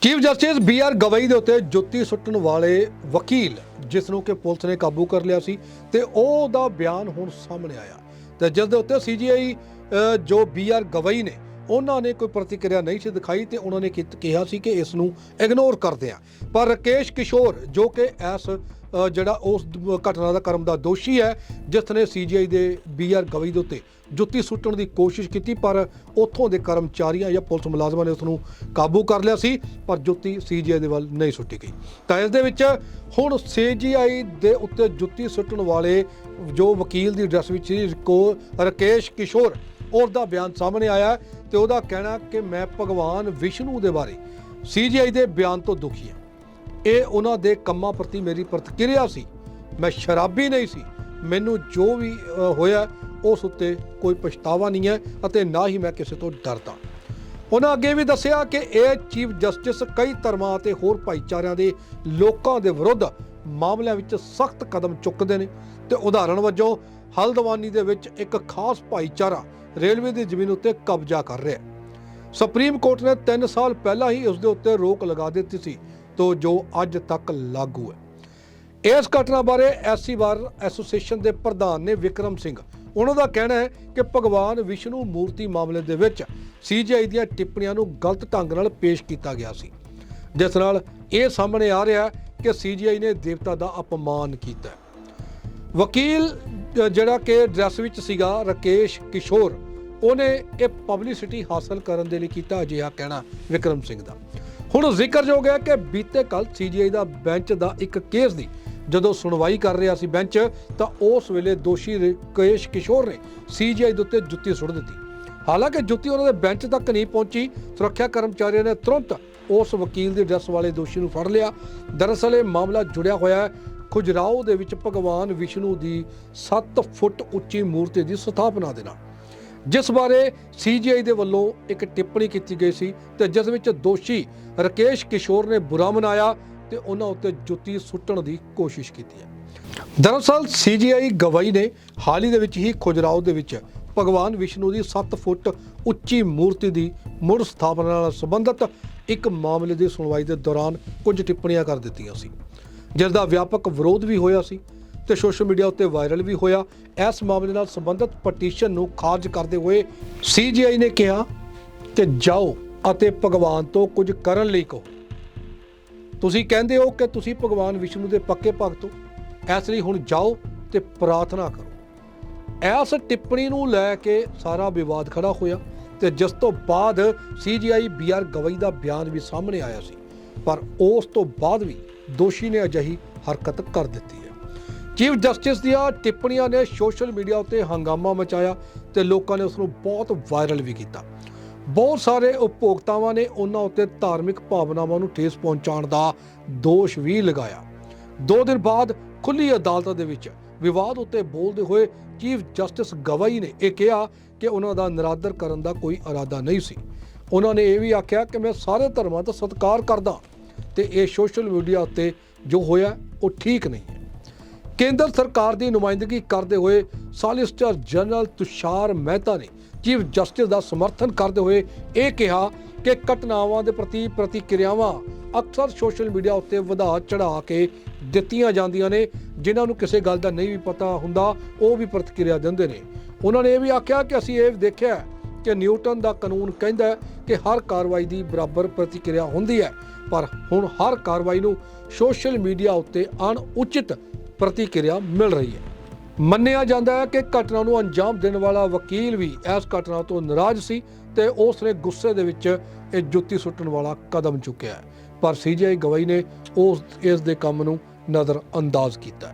Chief justice B R Gavai ਦੇ ਉੱਤੇ ਜੁੱਤੀ ਸੁੱਟਣ ਵਾਲੇ ਵਕੀਲ, ਜਿਸ ਨੂੰ ਕਿ ਪੁਲਿਸ ਨੇ ਕਾਬੂ ਕਰ ਲਿਆ ਸੀ, ਤੇ ਉਹ ਦਾ ਬਿਆਨ ਹੁਣ ਸਾਹਮਣੇ ਆਇਆ। ਤੇ ਜਿਸ ਦੇ ਉੱਤੇ ਸੀਜੀਆਈ ਜੋ ਬੀ ਆਰ ਗਵਈ ਨੇ, ਉਹਨਾਂ ਨੇ ਕੋਈ ਪ੍ਰਤੀਕਿਰਿਆ ਨਹੀਂ ਸੀ ਦਿਖਾਈ ਤੇ ਉਹਨਾਂ ਨੇ ਕਿਤ- ਕਿਹਾ ਸੀ ਕਿ ਇਸ ਨੂੰ ਇਗਨੋਰ ਕਰਦੇ ਆ। ਪਰ ਰਕੇਸ਼ ਕਿਸ਼ੋਰ, ਜੋ ਕਿ ਇਸ ਜਿਹੜਾ ਉਸ ਘਟਨਾ ਦਾ ਕਰਮ ਦਾ ਦੋਸ਼ੀ ਹੈ, ਜਿਸ ਨੇ ਸੀਜੀਆਈ ਦੇ ਬੀ ਆਰ ਗਵਈ ਦੇ ਉੱਤੇ ਜੁੱਤੀ ਸੁੱਟਣ ਦੀ ਕੋਸ਼ਿਸ਼ ਕੀਤੀ, ਪਰ ਉੱਥੋਂ ਦੇ ਕਰਮਚਾਰੀਆਂ ਜਾਂ ਪੁਲਿਸ ਮੁਲਾਜ਼ਮਾਂ ਨੇ ਉਸ ਨੂੰ ਕਾਬੂ ਕਰ ਲਿਆ ਸੀ, ਪਰ ਜੁੱਤੀ ਸੀਜੀਆਈ ਦੇ ਵੱਲ ਨਹੀਂ ਸੁੱਟੀ ਗਈ। ਤਾਂ ਇਸ ਦੇ ਵਿੱਚ ਹੁਣ ਸੀਜੀਆਈ ਦੇ ਉੱਤੇ ਜੁੱਤੀ ਸੁੱਟਣ ਵਾਲੇ ਜੋ ਵਕੀਲ ਦੀ ਡਰੈਸ ਵਿੱਚ ਸੀ, ਕੋ, ਰਕੇਸ਼ ਕਿਸ਼ੋਰ ਉਸ ਦਾ ਬਿਆਨ ਸਾਹਮਣੇ ਆਇਆ ਹੈ ਤੇ ਉਹਦਾ ਕਹਿਣਾ ਕਿ ਮੈਂ ਭਗਵਾਨ ਵਿਸ਼ਨੂੰ ਦੇ ਬਾਰੇ ਸੀਜੀਆਈ ਦੇ ਬਿਆਨ ਤੋਂ ਦੁਖੀ ਹਾਂ। ਇਹ ਉਹਨਾਂ ਦੇ ਕੰਮਾਂ ਪ੍ਰਤੀ ਮੇਰੀ ਪ੍ਰਤੀਕਿਰਿਆ ਸੀ। ਮੈਂ ਸ਼ਰਾਬੀ ਨਹੀਂ ਸੀ। ਮੈਨੂੰ ਜੋ ਵੀ ਹੋਇਆ, ਉਸ ਉੱਤੇ ਕੋਈ ਪਛਤਾਵਾ ਨਹੀਂ ਹੈ ਅਤੇ ਨਾ ਹੀ ਮੈਂ ਕਿਸੇ ਤੋਂ ਡਰਦਾ। ਉਹਨਾਂ ਅੱਗੇ ਵੀ ਦੱਸਿਆ ਕਿ ਇਹ ਚੀਫ ਜਸਟਿਸ ਕਈ ਧਰਮਾਂ ਅਤੇ ਹੋਰ ਭਾਈਚਾਰਿਆਂ ਦੇ ਲੋਕਾਂ ਦੇ ਵਿਰੁੱਧ ਮਾਮਲਿਆਂ ਵਿੱਚ ਸਖਤ ਕਦਮ ਚੁੱਕਦੇ ਨੇ ਤੇ ਉਦਾਹਰਣ ਵਜੋਂ ਹਲਦਵਾਨੀ ਦੇ ਵਿੱਚ ਇੱਕ ਖਾਸ ਭਾਈਚਾਰਾ ਰੇਲਵੇ ਦੀ ਜ਼ਮੀਨ ਉੱਤੇ ਕਬਜ਼ਾ ਕਰ ਰਿਹਾ ਹੈ। ਸੁਪਰੀਮ ਕੋਰਟ ਨੇ 3 ਸਾਲ ਪਹਿਲਾਂ ਹੀ ਉਸ ਦੇ ਉੱਤੇ ਰੋਕ ਲਗਾ ਦਿੱਤੀ ਸੀ ਤੋਂ ਜੋ ਅੱਜ ਤੱਕ ਲਾਗੂ ਹੈ। ਇਸ ਘਟਨਾ ਬਾਰੇ ਐਸਸੀ ਵਾਰ ਐਸੋਸੀਏਸ਼ਨ ਦੇ ਪ੍ਰਧਾਨ ਨੇ ਵਿਕਰਮ ਸਿੰਘ, ਉਹਨਾਂ ਦਾ ਕਹਿਣਾ ਹੈ ਕਿ ਭਗਵਾਨ ਵਿਸ਼ਨੂੰ ਮੂਰਤੀ ਮਾਮਲੇ ਦੇ ਵਿੱਚ ਸੀਜੀਆਈ ਦੀਆਂ ਟਿੱਪਣੀਆਂ ਨੂੰ ਗਲਤ ਢੰਗ ਨਾਲ ਪੇਸ਼ ਕੀਤਾ ਗਿਆ ਸੀ। ਜਿਸ ਨਾਲ ਇਹ ਸਾਹਮਣੇ ਆ ਰਿਹਾ ਹੈ ਕਿ ਸੀਜੀਆਈ ਨੇ ਦੇਵਤਾ ਦਾ ਅਪਮਾਨ ਕੀਤਾ ਵਕੀਲ ਜਿਹੜਾ ਕਿ ਡਰੈਸ ਵਿੱਚ ਸੀਗਾ, ਰਕੇਸ਼ ਕਿਸ਼ੋਰ, ਉਹਨੇ ਇਹ ਪਬਲਿਸਿਟੀ ਹਾਸਲ ਕਰਨ ਦੇ ਲਈ ਕੀਤਾ ਅਜਿਹਾ ਕਹਿਣਾ ਵਿਕਰਮ ਸਿੰਘ ਦਾ। ਹੁਣ ਜ਼ਿਕਰਯੋਗ ਹੈ ਕਿ ਬੀਤੇ ਕੱਲ ਸੀਜੀਆਈ ਦਾ ਬੈਂਚ ਦਾ ਇੱਕ ਕੇਸ ਦੀ ਜਦੋਂ ਸੁਣਵਾਈ ਕਰ ਰਿਹਾ ਸੀ ਬੈਂਚ, ਤਾਂ ਉਸ ਵੇਲੇ ਦੋਸ਼ੀ ਰਕੇਸ਼ ਕਿਸ਼ੋਰ ਨੇ ਸੀਜੀਆਈ ਦੇ ਉੱਤੇ ਜੁੱਤੀ ਸੁੱਟ ਦਿੱਤੀ। ਹਾਲਾਂਕਿ ਜੁੱਤੀ ਉਹਨਾਂ ਦੇ ਬੈਂਚ ਤੱਕ ਨਹੀਂ ਪਹੁੰਚੀ, ਸੁਰੱਖਿਆ ਕਰਮਚਾਰੀਆਂ ਨੇ ਤੁਰੰਤ ਉਸ ਵਕੀਲ ਦੀ ਡਰੈਸ ਵਾਲੇ ਦੋਸ਼ੀ ਨੂੰ ਫੜ ਲਿਆ। ਦਰਅਸਲ ਇਹ ਮਾਮਲਾ ਜੁੜਿਆ ਹੋਇਆ ਹੈ। ਖੁਜਰਾਓ ਦੇ ਵਿੱਚ ਭਗਵਾਨ ਵਿਸ਼ਨੂੰ ਦੀ 7 ਫੁੱਟ ਉੱਚੀ ਮੂਰਤੀ ਦੀ ਸਥਾਪਨਾ ਦੇ ਨਾਲ। ਜਿਸ ਬਾਰੇ ਸੀਜੀਆਈ ਦੇ ਵੱਲੋਂ ਇੱਕ ਟਿੱਪਣੀ ਕੀਤੀ ਗਈ ਸੀ ਤੇ ਜਿਸ ਵਿੱਚ ਦੋਸ਼ੀ ਰਕੇਸ਼ ਕਿਸ਼ੋਰ ਨੇ ਬੁਰਾ ਮਨਾਇਆ ਤੇ ਉਹਨਾਂ ਉੱਤੇ ਜੁੱਤੀ ਸੁੱਟਣ ਦੀ ਕੋਸ਼ਿਸ਼ ਕੀਤੀ ਹੈ। ਦਰਅਸਲ ਸੀਜੀਆਈ ਗਵਾਈ ਨੇ ਹਾਲ ਹੀ ਦੇ ਵਿੱਚ ਹੀ ਖੁਜਰਾਓ ਦੇ ਵਿੱਚ ਭਗਵਾਨ ਵਿਸ਼ਨੂੰ ਦੀ 7 ਫੁੱਟ ਉੱਚੀ ਮੂਰਤੀ ਦੀ ਮੁੜ ਸਥਾਪਨਾ ਨਾਲ ਸੰਬੰਧਿਤ ਇੱਕ ਮਾਮਲੇ ਦੀ ਸੁਣਵਾਈ ਦੇ ਦੌਰਾਨ ਕੁਝ ਟਿੱਪਣੀਆਂ ਕਰ ਦਿੱਤੀਆਂ ਸੀ। ਜਿਸ ਦਾ ਵਿਆਪਕ ਵਿਰੋਧ ਵੀ ਹੋਇਆ ਸੀ। ਤੇ ਸੋਸ਼ਲ ਮੀਡੀਆ ਉੱਤੇ ਵਾਇਰਲ ਵੀ ਹੋਇਆ। ਇਸ ਮਾਮਲੇ ਨਾਲ ਸੰਬੰਧਿਤ ਪਟੀਸ਼ਨ ਨੂੰ ਖਾਰਜ ਕਰਦੇ ਹੋਏ ਸੀਜੀਆਈ ਨੇ ਕਿਹਾ ਕਿ ਜਾਓ ਅਤੇ ਭਗਵਾਨ ਤੋਂ ਕੁਝ ਕਰਨ ਲਈ ਕਹੋ। ਤੁਸੀਂ ਕਹਿੰਦੇ ਹੋ ਕਿ ਤੁਸੀਂ ਭਗਵਾਨ ਵਿਸ਼ਨੂੰ ਦੇ ਪੱਕੇ ਭਗਤ ਹੋ। ਇਸ ਲਈ ਹੁਣ ਜਾਓ ਤੇ ਪ੍ਰਾਰਥਨਾ ਕਰੋ। ਇਸ ਟਿੱਪਣੀ ਨੂੰ ਲੈ ਕੇ ਸਾਰਾ ਵਿਵਾਦ ਖੜਾ ਹੋਇਆ ਤੇ ਜਿਸ ਤੋਂ ਬਾਅਦ ਸੀਜੀਆਈ ਬੀਆਰ ਗਵਈ ਦਾ ਬਿਆਨ ਵੀ ਸਾਹਮਣੇ ਆਇਆ ਸੀ। ਪਰ ਉਸ ਤੋਂ ਬਾਅਦ ਵੀ ਦੋਸ਼ੀ ਨੇ ਅਜਿਹੀ ਹਰਕਤ ਕਰ ਦਿੱਤੀ ਹੈ। ਚੀਫ ਜਸਟਿਸ ਦੀਆਂ ਟਿੱਪਣੀਆਂ ਨੇ ਸੋਸ਼ਲ ਮੀਡੀਆ ਉੱਤੇ ਹੰਗਾਮਾ ਮਚਾਇਆ ਤੇ ਲੋਕਾਂ ਨੇ ਉਸ ਨੂੰ ਬਹੁਤ ਵਾਇਰਲ ਵੀ ਕੀਤਾ। ਬਹੁਤ ਸਾਰੇ ਉਪਭੋਗਤਾਵਾਂ ਨੇ ਉਹਨਾਂ ਉੱਤੇ ਧਾਰਮਿਕ ਭਾਵਨਾਵਾਂ ਨੂੰ ਠੇਸ ਪਹੁੰਚਾਉਣ ਦਾ ਦੋਸ਼ ਵੀ ਲਗਾਇਆ। ਦੋ ਦਿਨ ਬਾਅਦ ਖੁੱਲੀ ਅਦਾਲਤ ਦੇ ਵਿੱਚ ਵਿਵਾਦ ਉੱਤੇ ਬੋਲਦੇ ਹੋਏ ਚੀਫ ਜਸਟਿਸ ਗਵਾਈ ਨੇ ਇਹ ਕਿਹਾ ਕਿ ਉਹਨਾਂ ਦਾ ਨਿਰਾਦਰ ਕਰਨ ਦਾ ਕੋਈ ਇਰਾਦਾ ਨਹੀਂ ਸੀ। ਉਹਨਾਂ ਨੇ ਇਹ ਵੀ ਆਖਿਆ ਕਿ ਮੈਂ ਸਾਰੇ ਧਰਮਾਂ ਦਾ ਸਤਿਕਾਰ ਕਰਦਾ ਤੇ ਇਹ ਸੋਸ਼ਲ ਮੀਡੀਆ ਉੱਤੇ ਜੋ ਹੋਇਆ ਉਹ ਠੀਕ ਨਹੀਂ। ਕੇਂਦਰ ਸਰਕਾਰ ਦੀ ਨੁਮਾਇੰਦਗੀ ਕਰਦੇ ਹੋਏ ਸਾਲਿਸਟਰ ਜਨਰਲ ਤੁਸ਼ਾਰ ਮਹਿਤਾ ਨੇ ਚੀਫ ਜਸਟਿਸ ਦਾ ਸਮਰਥਨ ਕਰਦੇ ਹੋਏ ਇਹ ਕਿਹਾ ਕਿ ਘਟਨਾਵਾਂ ਦੇ ਪ੍ਰਤੀ ਪ੍ਰਤੀਕਿਰਿਆਵਾਂ ਅਕਸਰ ਸੋਸ਼ਲ ਮੀਡੀਆ ਉੱਤੇ ਵਧਾ ਚੜਾ ਕੇ ਦਿੱਤੀਆਂ ਜਾਂਦੀਆਂ ਨੇ। ਜਿਨ੍ਹਾਂ ਨੂੰ ਕਿਸੇ ਗੱਲ ਦਾ ਨਹੀਂ ਵੀ ਪਤਾ ਹੁੰਦਾ, ਉਹ ਵੀ ਪ੍ਰਤੀਕਿਰਿਆ ਦਿੰਦੇ ਨੇ। ਉਹਨਾਂ ਨੇ ਇਹ ਵੀ ਆਖਿਆ ਕਿ ਅਸੀਂ ਇਹ ਦੇਖਿਆ ਕਿ ਨਿਊਟਨ ਦਾ ਕਾਨੂੰਨ ਕਹਿੰਦਾ ਕਿ ਹਰ ਕਾਰਵਾਈ ਦੀ ਬਰਾਬਰ ਪ੍ਰਤੀਕਿਰਿਆ ਹੁੰਦੀ ਹੈ। ਪਰ ਹੁਣ ਹਰ ਕਾਰਵਾਈ ਨੂੰ ਸੋਸ਼ਲ ਮੀਡੀਆ ਉੱਤੇ ਅਣਉਚਿਤ ਪ੍ਰਤੀਕਿਰਿਆ ਮਿਲ ਰਹੀ ਹੈ। ਮੰਨਿਆ ਜਾਂਦਾ ਹੈ ਕਿ ਘਟਨਾ ਨੂੰ ਅੰਜਾਮ ਦੇਣ ਵਾਲਾ ਵਕੀਲ ਵੀ ਇਸ ਘਟਨਾ ਤੋਂ ਨਾਰਾਜ਼ ਸੀ ਤੇ ਉਸ ਨੇ ਗੁੱਸੇ ਦੇ ਵਿੱਚ ਇਹ ਜੁੱਤੀ ਸੁੱਟਣ ਵਾਲਾ ਕਦਮ ਚੁੱਕਿਆ ਹੈ। ਪਰ ਸੀਜੀਆਈ ਗਵਾਈ ਨੇ ਉਸ, ਇਸ ਦੇ ਕੰਮ ਨੂੰ ਨਜ਼ਰ ਅੰਦਾਜ਼ ਕੀਤਾ